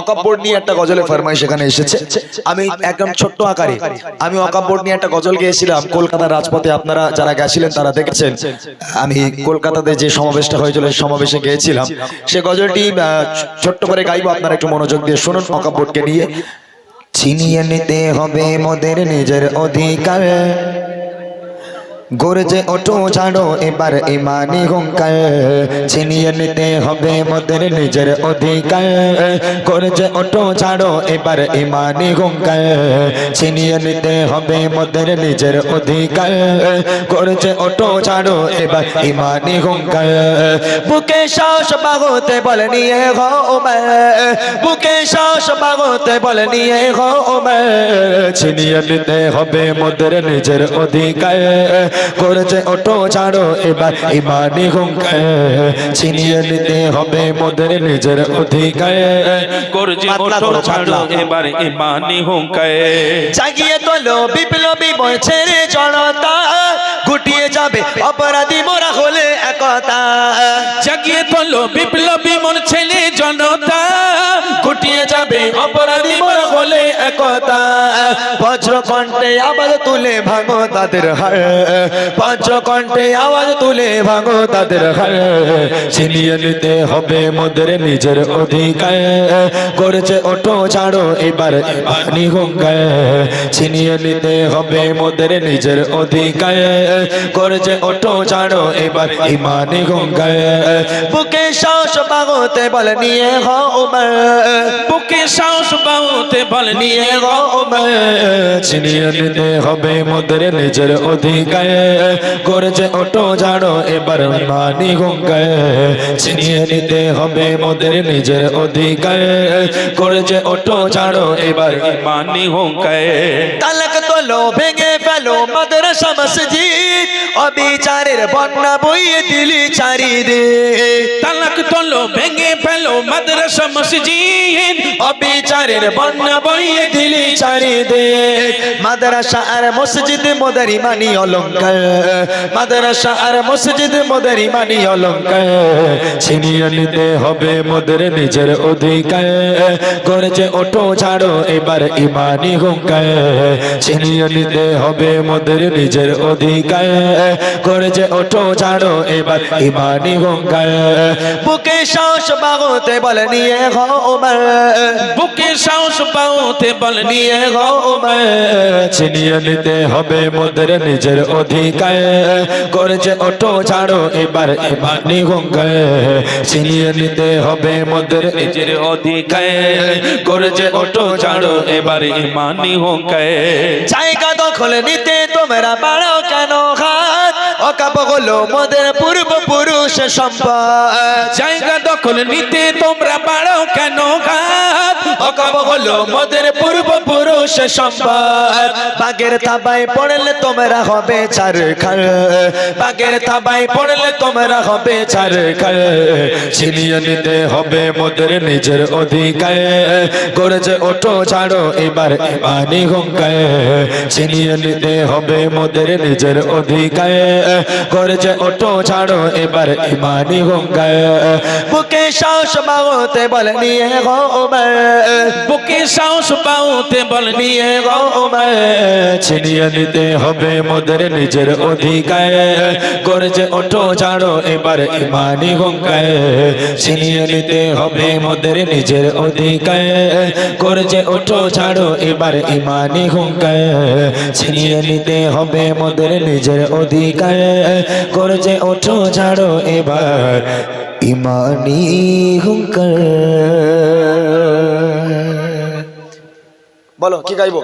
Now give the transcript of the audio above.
অকাপড় নিয়ে একটা গজলের ফরমাইশ এখানে এসেছে। আমি একদম ছোট্ট আকারে। আমি অকাপড় নিয়ে একটা গজল গেয়েছিলাম। কলকাতার রাজপথে আপনারা যারা গেছিলেন, তারা দেখেছেন। আমি কলকাতাতে যে সমাবেশটা হয়েছিল সমাবেশে গিয়েছিলাম। সে গজলটি ছোট্ট করে গাইবো, আপনারা একটু মনোযোগ দিয়ে শুনুন অকাপড়কে নিয়ে। ছিনিয়ে নিতে হবে মোদের নিজের অধিকার। গরজে ওঠো ছাড়ো এবার ইমানি হুঙ্কার। ছিনিয়ে নিতে হবে মোদের নিজের অধিকার। গরজে ওঠো ছাড়ো এবার ইমানি হুঙ্কার। ছিনিয়ে নিতে হবে মোদের নিজের অধিকার। গরজে ওঠো ছাড়ো এবার ইমানি হুঙ্কার। বুকে শ্বাস বাগতে বলে নিয়ে গো বুকে শ্বাস বাগতে বলে নিয়ে গো ছিনিয়ে নিতে হবে মোদের নিজের অধিকার। করেছে ওটো ছাড়ো এবার ইমানি হুঙ্কার। ছিনিয়ে নিতে হবে মোদের নিজের অধিকার। করছে করো, ছাড়ো এবার ইমানি হুঙ্কায় জাগিয়ে তোলো বিপ্লবী বলছে রে জনতা। গুটিয়ে যাবে অপরাধী মোরা হলে একতা। জাগিয়ে তোলো বিপ্লবী মন ছেলে জনতা। গুটিয়ে যাবে অপরাধী একতা বজ্র হবে মোদের নিজের অধিকার। করেছে ওঠো, ছাড়ো, এবার পানি গঙ্গায় ছিনিয়ে নিতে হবে মোদের নিজের অধিকার। করেছে ওঠো, ছাড়ো, এবার ইমানি গঙ্গায় বুকে সাহস বাগতে বলে নিয়ে হও বাউতে বল নিয়ে ছিনিয়ে নিতে হবে মোদের নিজের অধিকার। করেছে ওটো জানো এবার মানি গঙ্গায়। ছিনিয়ে নিতে হবে মোদের নিজের অধিকার। করেছে ওটো জানো এবার ইমানি হুঙ্কায় তালাক তোলো ভেঙে ফেলো মাদ্রাসা মসজিদ অবিচারের বন্যা বইয়ে দিলি চারিদে তালাক তোলো ভেঙে ফেলো মাদ্রাসা মসজিদ। অবিচারের বন্যা বইয়ে দিলি চারিদে মাদ্রাসা আর মসজিদ মোদের ইমানি অলঙ্কার। মাদ্রাসা আর মসজিদ মোদের ইমানি অলঙ্কার। ছিনিয়ে নিতে হবে মোদের নিজের অধিকার। করেছে ওটো ছাড়ো এবার ইমানি হুঙ্কার। ছিনিয়ে নিতে হবে মোদের নিজের অধিকার। করেছে ওটো ছাড়ো এবার ইমানি হুঙ্কার। বুকে সাহস বাগতে বলে নিয়ে ঘর বুকে সাহস বাউতে বল নিয়ে গো ছিনিয়ে নিতে হবে মোদের নিজের অধিকার। করেছে ওটো ছাড়ো, এবার এবার নিগঙ্গায় ছিনিয়ে নিতে হবে মোদের নিজের অধিকায় করেছে ওটো ছাড়ো, এবার ইমানি হুঙ্কায় জায়গা দখল নিতে তোমরা বাড়াও কেন হাত? মোদের পূর্বপুরুষ সম্পদ। জায়গা দখল নিতে তোমরা বাড়াও কেন ঘাত অকাপ হলো মোদের পূর্বপুরুষ সম্পদ। বাগের পড়লে তোমরা হবে চার খাল বাগের পড়লে তোমরা হবে চার খাল ছিনিয়ে নিতে হবে নিজের অধিকার। করেছে ওটো ছাড়ো, এবার হুঙ্কায় ছিনিয়ে নিতে হবে নিজের অধিকার। ওটো ছাড়ো, এবার ইমানি হুঙ্কায় বুকে সাহস বাগতে বলে, নিয়ে গো বুকে সাহস বাউতে বল নিয়ে ছিনিয়ে নিতে হবে মোদের নিজের অধিকার। করেছে ওঠো, ছাড়ো এবার ইমানি গঙ্গায় ছিনিয়ে নিতে হবে মোদের নিজের অধিকার। করেছে ওঠো, ছাড়ো এবার ইমানি গঙ্গায় ছিনিয়ে নিতে হবে মোদের নিজের অধিকার। করেছে ওঠো, ছাড়ো এবার ইমানি হুঙ্কার। বলো কি গাইবো?